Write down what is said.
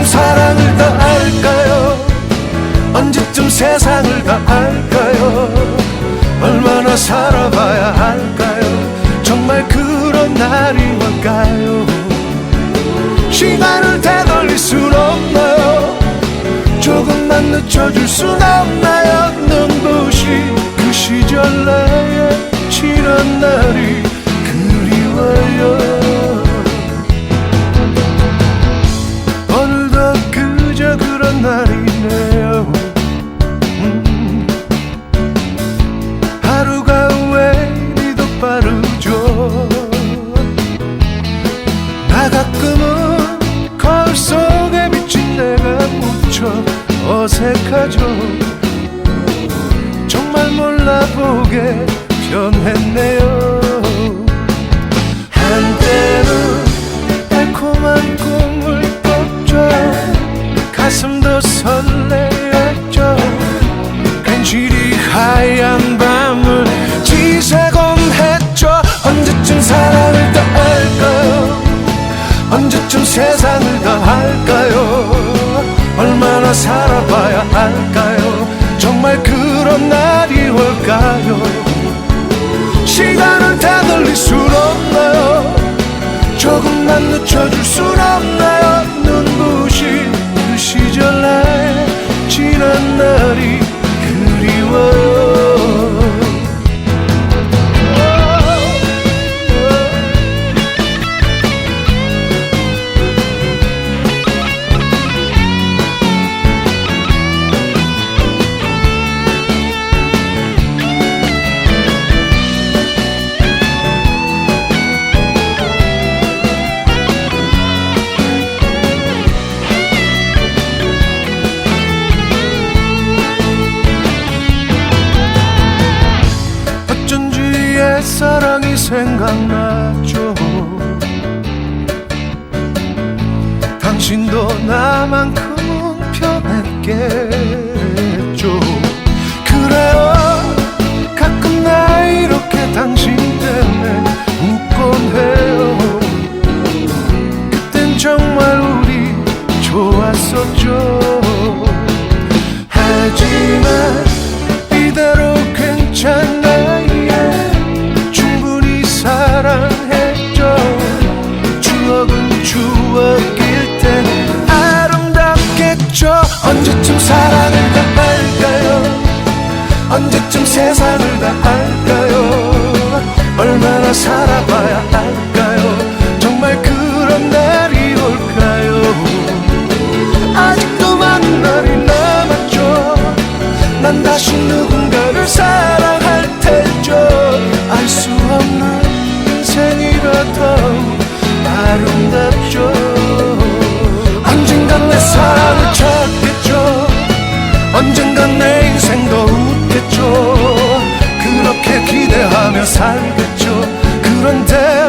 사랑을 다 알까요? 언제쯤 세상을 다 알까요? 얼마나 살아봐야 할까요? 정말 그런 날이 올까요? 시간을 되돌릴 순 없나요? 조금만 늦춰줄 순 없나요? 눈부시 어색하죠. 정말 몰라보게 변했네요. 한때는 달콤한 꿈을 꿨죠. 가슴도 설레었죠. 괜시리 하얀 밤을 지새곤 했죠. 언제쯤 사랑을 다 알까요? 언제쯤 세상을 다 할까요? 얼마나 살아봐야 할까요? 정말 그런 날이 올까요? 시간을 되돌릴 순 없나요? 조금만 늦춰줄 순 없나요 옛 사랑이 생각나죠. 당신도 나만큼은 변했겠죠. 그래요. 가끔 나 이렇게 당신 때문에 웃곤 해요. 그땐 정말 우리 좋았었죠. 하지만 이대로 언제쯤 사랑을 산 그쪽 그런데